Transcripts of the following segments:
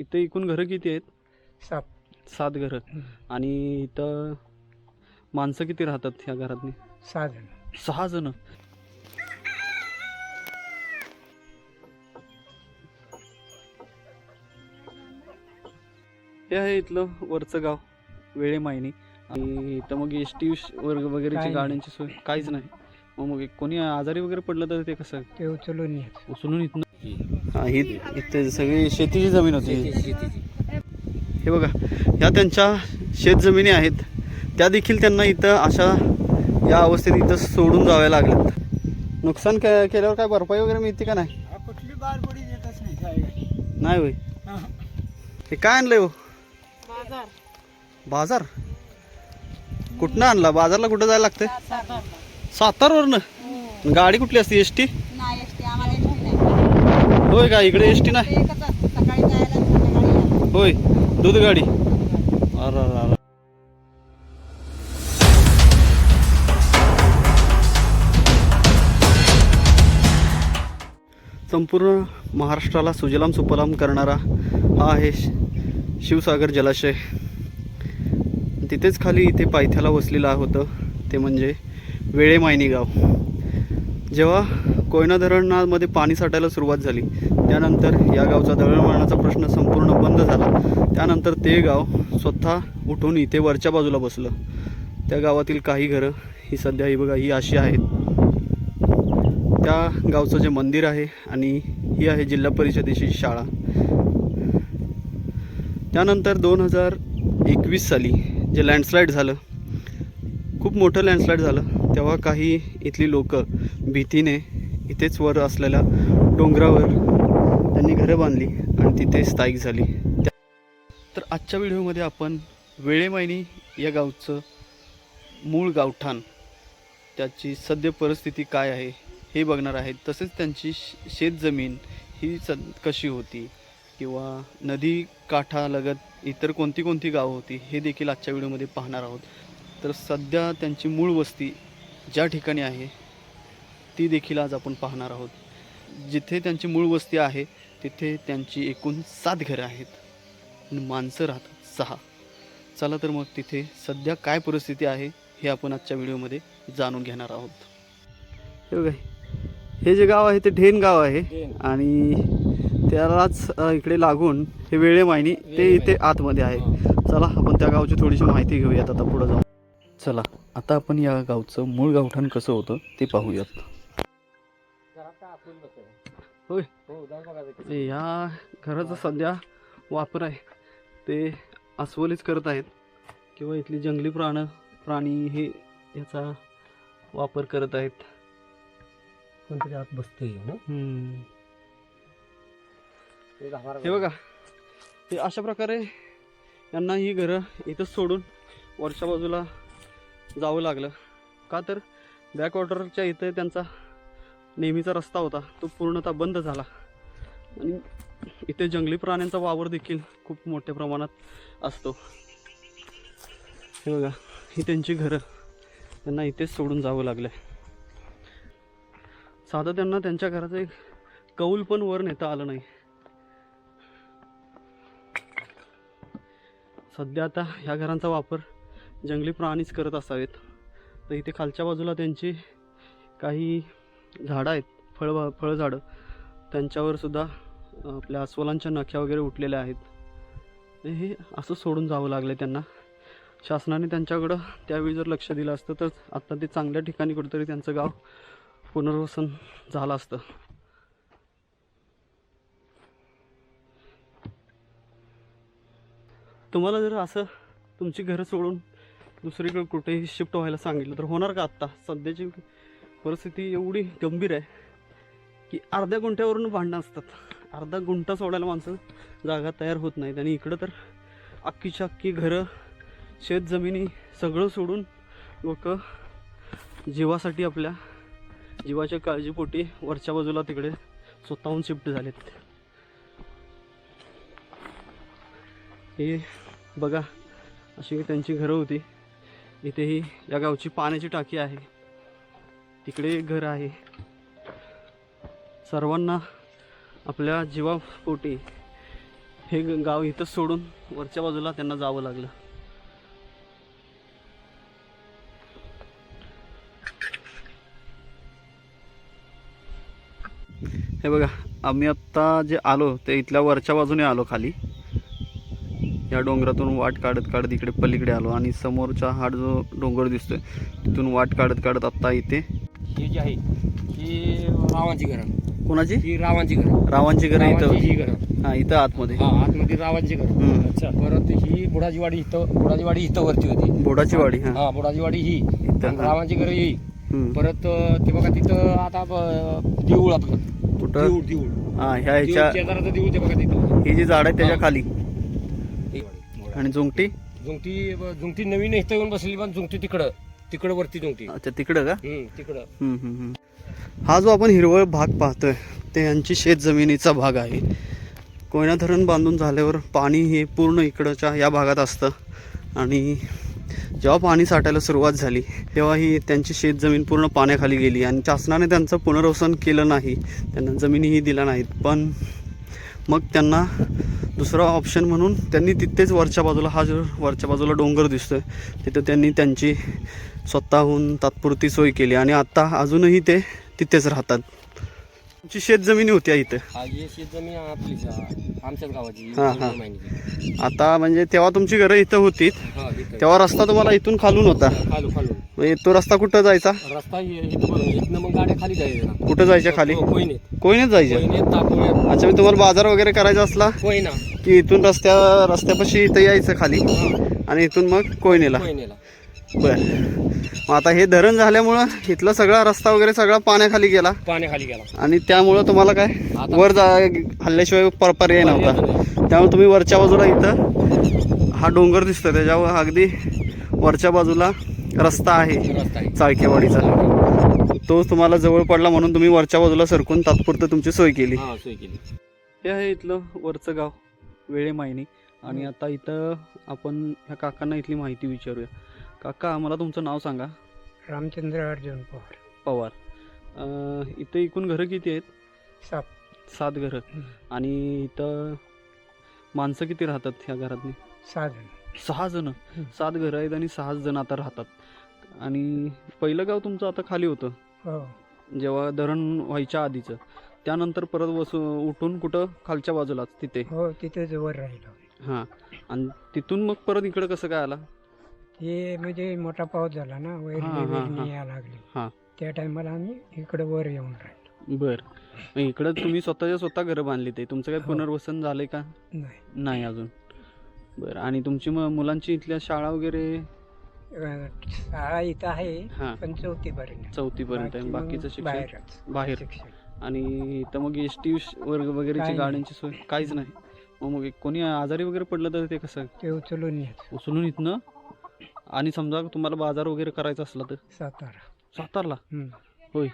इथं एकूण घरं किती आहेत? सात. सात घरं. आणि इथं माणसं किती राहतात ह्या घरातनी सहा जण. सहा जण. हे आहे इथलं वरचं गाव वेळे मायनी. आणि इथं मग एस टी वर्ग वगैरेची काही. गाड्यांची सोय काहीच नाही. मग मग कोणी आजारी वगैरे पडलं तर ते कसं? ते उचलून येत. उचलून इथनं हा ही इथे सगळी शेतीची जमीन होती. हे बघा ह्या त्यांच्या शेतजमिनी आहेत. त्या देखील त्यांना इथं अशा या अवस्थेत इथं सोडून जाव्या लागल्यात नुकसान के केल्यावर काय भरपाई वगैरे मिळते का नाही? कुठली बारबडी देतच नाही नाही होय. हे. काय आणलंय हो? बाजार. कुठनं आणला? बाजारला कुठं जायला लागतंय? सातारवरनं? गाडी कुठली असते? एस टी नाही एसटी आम्हाला एसटी नाही होय का? इकडे एस टी नाही. होय दूध गाडी. अरे. संपूर्ण महाराष्ट्राला सुजलाम सुफलाम करणारा हा आहे शिवसागर जलाशय. तिथेच खाली इथे पायथ्याला वसलेलं होतं ते म्हणजे वेळे मायनी गाव. जेव्हा कोयना धरणामध्ये पाणी साठायला सुरुवात झाली. त्यानंतर या गावचा दळणवळणाचा प्रश्न संपूर्ण बंद झाला. त्यानंतर ते गाव स्वतः उठून इथे वरच्या बाजूला बसलं. त्या गावातील काही घरं ही सध्या ही बघा ही अशी आहेत. त्या गावचं जे मंदिर आहे आणि ही आहे जिल्हा परिषदेची शाळा. त्यानंतर दोन हजार एकवीस साली जे लँडस्लाईड झालं खूप मोठं लँडस्लाईड झालं तेव्हा काही इथली लोक भीतीने इथेच वर असलेल्या डोंगरावर त्यांनी घरं बांधली आणि तिथे स्थायिक झाली. तर आजच्या व्हिडिओमध्ये आपण वेळेमायनी या गावचं मूळ गावठाण त्याची सद्य परिस्थिती काय आहे हे बघणार आहेत. तसेच त्यांची शेतजमीन ही सद कशी होती किंवा नदी काठालगत इतर कोणती कोणती गावं होती हे देखील आजच्या व्हिडिओमध्ये पाहणार आहोत. तर सध्या त्यांची मूळ वस्ती ज्या ठिकाणी आहे ती देखील आज आपण पाहणार आहोत. जिथे त्यांची मूळ वस्ती आहे तिथे त्यांची एकूण सात घरं आहेत. आणि माणसं राहतात सहा. चला तर मग तिथे सध्या काय परिस्थिती आहे हे आपण आजच्या व्हिडिओमध्ये जाणून घेणार आहोत. हे बघा हे जे गाव आहे ते ढेन गाव आहे. आणि त्यालाच इकडे लागून हे वेळे मायनी ते इथे आतमध्ये आहे. चला आपण त्या गावची थोडीशी माहिती घेऊयात. आता पुढे जाऊन. चला आता आपण या गावचं मूळ गावठाण कसं होतं ते पाहूयात. होय. ते या घराचा सध्या वापर आहे. ते अस्वलीच करत आहेत. किंवा इथली जंगली प्राण प्राणी हे याचा वापर करत आहेत. कोणतरी आत हम्म. हे बघा. हे अशा प्रकारे यांना ही घरं इथंच सोडून वरच्या बाजूला जावं लागलं. का तर बॅकवॉटरच्या इथं त्यांचा नेहमीचा रस्ता होता. तो पूर्णतः बंद झाला. आणि इथे जंगली प्राण्यांचा वावर देखील खूप मोठ्या प्रमाणात असतो. हे बघा ही त्यांची घरं. त्यांना इथेच सोडून जावं लागलं साधं त्यांना त्यांच्या घराचं एक कौल पण वर नेता आलं नाही. सध्या आता ह्या घरांचा वापर जंगली प्राणीच करत असावेत. तर इथे खालच्या बाजूला त्यांची काही झाडं आहेत फळ फळझाडं. त्यांच्यावर सुद्धा आपल्या अस्वलांच्या नख्या वगैरे उठलेल्या आहेत. हे असं सोडून जावं लागलं त्यांना. शासनाने त्यांच्याकडं त्यावेळी जर लक्ष दिलं असतं तर आत्ता ते चांगल्या ठिकाणी कुठेतरी त्यांचं गाव पुनर्वसन झालं असतं. तुम्हाला जर असं तुमची घरं सोडून दुसरीकडे कुठेही शिफ्ट व्हायला सांगितलं तर होणार का आत्ता? सध्याची परिस्थिती एवढी गंभीर आहे की अर्ध्या गुंठ्यावरून भांडणं असतात. अर्धा गुंठा सोडायला माणसं जागा तयार होत नाहीत. आणि इकडं तर अख्खीच्या अख्खी घरं शेतजमिनी सगळं सोडून लोक जीवासाठी आपल्या जीवाच्या काळजीपोटी वरच्या बाजूला तिकडे स्वतःहून शिफ्ट झालेत. हे बघा अशी त्यांची घरं होती. इथे ही या गावची पाण्याची टाकी आहे. तिकडे घर आहे. सर्वांना आपल्या जीवापोटी हे ग- गाव इथंच सोडून वरच्या बाजूला त्यांना जावं लागलं. हे बघा आम्ही आत्ता जे आलो ते इथल्या वरच्या बाजूने आलो खाली. या डोंगरातून वाट काढत काढत इकडे पलीकडे आलो आणि समोरचा हा जो डोंगर दिसतोय तिथून वाट काढत काढत आत्ता इथे ही जी आहे ही रावांची घरं. कोणाची? ही रावांची घरं. रावांची घरं रावांची इथं ही घरं. हा इथं आतमध्ये. हा आतमध्ये रावांची घरं. हम्म. अच्छा परत ही बुडाची वाडी इथं बुडाची वाडी इथं वरती होती. बोडाची वाडी हा. हा बुडाची वाडी ही. इथं, आणि हा. रावांची घरं ही. हम्म. परत अं, ते बघा तिथं आता ब- देऊळ आपलं कुठं? देऊळ देऊळ. हा ह्या ह्याच्या देऊळ शेजाराचं देऊळ ते बघा तिथं. ही जी झाड आहे त्याच्या हा. खाली. आणि जुंगटी जुंगटी जुंगटी नवीन इथं येऊन बसली पण जुंगटी तिकडं. तिकडं वरती जुंगटी अच्छा तिकडं का? तिकडं. हम्म, हम्म, हम्म. हा जो आपण हिरवळ भाग पाहतोय ते यांची शेत जमिनीचा भाग आहे. कोयना धरण बांधून झाल्यावर पाणी हे पूर्ण इकडच्या या भागात असतं. आणि जेव्हा पाणी साठायला सुरुवात झाली तेव्हा ही त्यांची शेत जमीन पूर्ण पाण्याखाली गेली. आणि शासनाने त्यांचं पुनर्वसन केलं नाही. त्यांना जमिनीही दिल्या नाहीत. पण मग त्यांना दुसरा ऑप्शन म्हणून त्यांनी तिथेच वरच्या बाजूला हा जो वरच्या बाजूला डोंगर दिसतोय तिथं त्यांनी त्यांची स्वतःहून तात्पुरती सोय केली. आणि आत्ता अजूनही ते तिथेच राहतात. आमची शेत जमिनी होत्या इथं. हा ही शेत जमीन आपलीच आहे. आमच्याच गावाची हा, हा. महिन्याची. आता म्हणजे तेव्हा तुमची घरं इथं होती. हा इथं. तेव्हा रस्ता तुम्हाला इथून खालून होता. खालू खालू म्हणजे तो रस्ता कुठं जायचा? रस्ता हे- इथं इथनं मग गाड्या खाली कुठं जायच्या खाली? को- कोयनेत. कोयनेच जायच्या? अच्छा मी तुम्हाला बाजार वगैरे करायचा असला कोयना. की इथून रस्त्या रस्त्यापाशी इथं यायचं खाली हा, आणि इथून मग कोयनेला. कोयनेला. बर. मग आता हे धरण झाल्यामुळं इथला सगळा रस्ता वगैरे सगळा पाण्याखाली गेला. पाण्याखाली गेला. आणि त्यामुळं तुम्हाला काय? वर जा हल्ल्याशिवाय पर पर्याय नव्हता. त्यामुळे तुम्ही वरच्या बाजूला इथं हा डोंगर दिसतोय. त्याच्यावर अगदी वरच्या बाजूला रस्ता आहे. चाळकेवाडीचा. तो तुम्हाला जवळ पडला म्हणून तुम्ही वरच्या बाजूला सरकून तात्पुरतं तुमची सोय केली. हा सोय केली. हे आहे इथलं वरचं गाव वेळे मायनी आणि आता इथं आपण ह्या काकांना इथली माहिती विचारूया. काका आम्हाला तुमचं नाव सांगा. रामचंद्र अर्जुन पवार. पवार. अं, इथं एकूण घरं किती आहेत? साप सात घरं. आणि इथं माणसं किती राहतात ह्या घरातनी साधन सहा जण. हं. सात घरं आहेत आणि सहा जण आता राहतात. आणि पहिलं गाव तुमचं आता खाली होतं. हो. जेव्हा धरण व्हायच्या आधीचं. त्यानंतर परत वसू उठून कुठं? खालच्या बाजूलाच तिथे. हो तिथेच वर राहिलो. हां. आणि तिथून मग परत इकडं कसं काय आला? ते म्हणजे मोठा पाऊस झाला ना हा, वैरणी हा, हा. वैरणी यायला लागली. हा. त्या टायमाला आम्ही इकडे वर येऊन राहिलो. बर. मग इकडं तुम्ही स्वतःच्या स्वतः घरं बांधली ते? तुमचं काही हो. पुनर्वसन झालंय का? नाही. नाही अजून. बरं. आणि तुमची मग मुलांची इथल्या शाळा वगैरे? अं, शाळा इथं आहे हां. पण चौथी पर्यंत. चौथीपर्यंत आहे. बाकी मग बाकीचं शिक्षण? बाहेरच. बाहेर. शिक्षण. आणि इथं मग एस टी वर्ग वगैरेची काही. गाड्यांची सोय? काहीच नाही. मग मग कोणी आजारी वगैरे पडलं तर ते कसं? ते उचलून येत. उचलून इथनं? आणि समजा तुम्हाला बाजार वगैरे करायचा असला तर? सातारा. सातारला? हम्म. होय.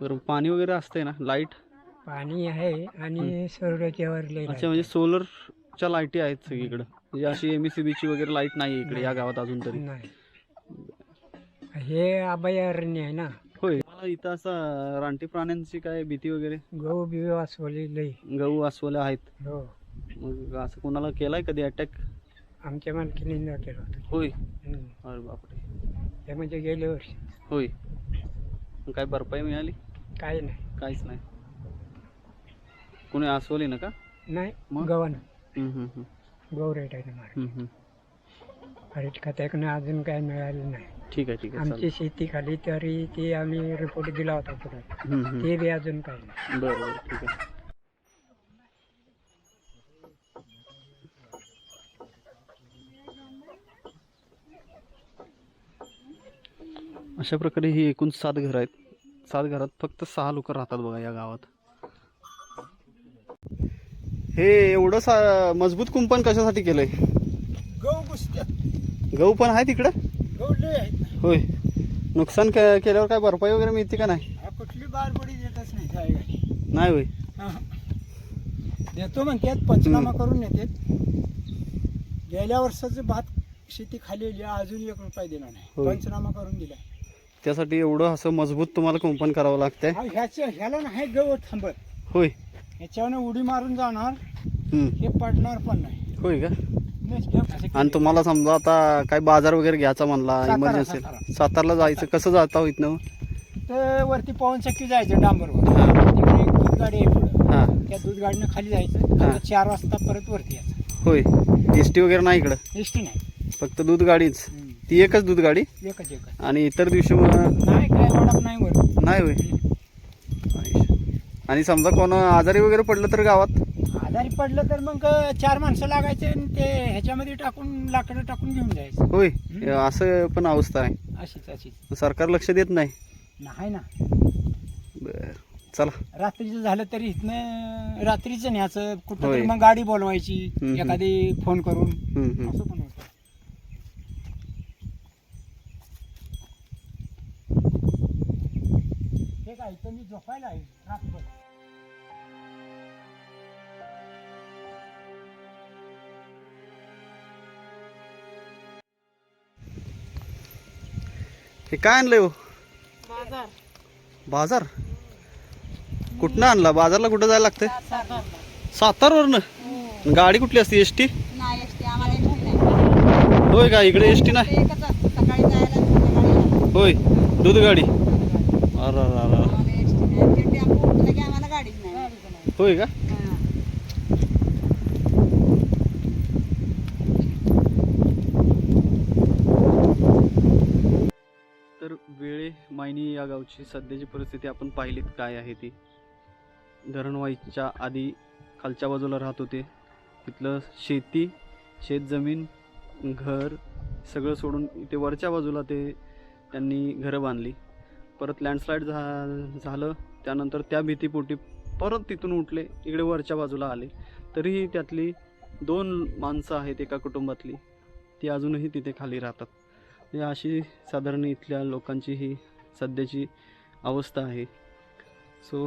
बरं पाणी वगैरे असतंय ना? लाइट पाणी आहे आणि लय अच्छा म्हणजे सोलरच्या लाईटी आहेत सगळीकडं. म्हणजे अशी एम सी बीची वगैरे लाइट नाही आहे इकडे या गावात अजून तरी. नाही. हे अभयारण्य आहे ना? होय. मला इथं असं रानटी प्राण्यांची काय भीती वगैरे? गहू बिहू अस्वली लई. गहू अस्वल्या आहेत. हो. मग असं कोणाला केलाय कधी अटॅक आमच्या मालकीने केलं होतं होय. हम्म. अरे बापरे. ते म्हणजे गेल्या वर्षी. होय. मग काय भरपाई मिळाली? काही नाही. काहीच नाही. कोणी अस्वली ना का? नाही मग? गव्हाण. हम्म, हम्म, हम्म, गहू रेट आहे ना हम्म, हम्म. हरित खात्याकडनं अजून काय मिळालं नाही. ठीक आहे ठीक आहे. चालेल. आमची शेती खाली तरी ते आम्ही रिपोर्ट दिला होता पुढे. हम्म, हम्म. ते बी अजून काही नाही. बरं बरं. ठीक आहे. अशा प्रकारे ही एकूण सात घरं आहेत. सात घरात फक्त सहा लोक राहतात बघा या गावात. हे एवढं सा मजबूत कुंपण कशासाठी केलंय? गहू गहू पण आहे तिकडं? गहू लय आहेत. होय. नुकसान के- केल्यावर काय भरपाई वगैरे मिळते का नाही? कुठली बारबडी देतच नाही शाळेत नाही होय. देतो म्हणतात पंचनामा करून येतात गेल्या वर्षाचं भात शेती खाली अजून एक रुपया दिला नाही. होय. पंचनामा करून दिला त्यासाठी एवढं असं मजबूत तुम्हाला कुंपण करावं लागतंय. ह्याला नाही गवत थांबत होय. ह्याच्यावर उडी मारून जाणार. हम्म. हे पडणार पण नाही. होय का? असं आणि. तुम्हाला समजा आता काय बाजार वगैरे घ्यायचा म्हणला सातारा, इमर्जन्सी सातारा. सातारला जायचं कसं जाता हो इथनं? तर वरती पवन चक्की जायचं डांबरवर. हां. तिकडे एक दूध गाडी आहे पुढं. हां. त्या दूध गाडीनं खाली जायचं. हा. आता चार वाजता परत वरती यायचं. होय. एस टी वगैरे नाही इकडं? एस टी नाही. फक्त दूध गाडीच. ती एकच दूध गाडी? एकच एकच. आणि इतर दिवशी मग नाही काय नाही वर. नाही होय. आणि समजा कोण आजारी वगैरे पडलं तर गावात? आजारी पडलं तर मग चार माणसं लागायचे आणि ते ह्याच्यामध्ये टाकून लाकडं टाकून घेऊन जायचं. होय. असं पण अवस्था आहे. अशीच अशीच. सरकार लक्ष देत नाही. नाही ना. बर. चला. रात्रीचं झालं तरी इथनं रात्रीचं न्यायचं. कुठं होय. मग गाडी बोलवायची. हम्म. एखादी फोन करून. हम्म, हम्म. असं पण होतं. इथं मी झोपायला आहे रातभर. हे काय आणलंय हो? बाजार. कुठनं आणला? बाजारला कुठं जायला लागतंय? सातारवरनं? गाडी कुठली असते एस टी नाही एसटी. आम्हाला एसटी नाही. होय का? इकडे एस टी नाही? ते एकच असतं, सकाळी जायला आणि संध्याकाळी यायला. होय. दूध गाडी. अरे अरे होय का? तर वेळे मायनी या गावची सध्याची परिस्थिती आपण पाहिलीत काय आहे ती. धरण आधी खालच्या बाजूला राहत होते. तिथलं शेती शेतजमीन घर सगळं सोडून इथे वरच्या बाजूला ते त्यांनी घरं बांधली. परत लँडस्लाईड झा झालं त्यानंतर त्या भीतीपोटी परत तिथून उठले इकडे वरच्या बाजूला आले. तरीही त्यातली दोन माणसं आहेत एका कुटुंबातली ती अजूनही तिथे खाली राहतात. अशी साधारण इथल्या लोकांची ही सध्याची अवस्था आहे. सो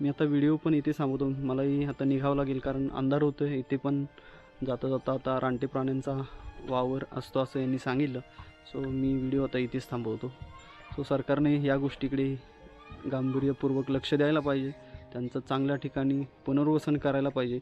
मी आता व्हिडिओ पण इथे थांबवतो. मलाही आता निघावं लागेल कारण अंधार होतो आहे इथे पण जाता जाता आता रानटी प्राण्यांचा वावर असतो असं यांनी सांगितलं. सो मी व्हिडिओ आता इथेच थांबवतो. सो सरकारने या गोष्टीकडे गांभीर्यपूर्वक लक्ष द्यायला पाहिजे. त्यांचं चांगल्या ठिकाणी पुनर्वसन करायला पाहिजे.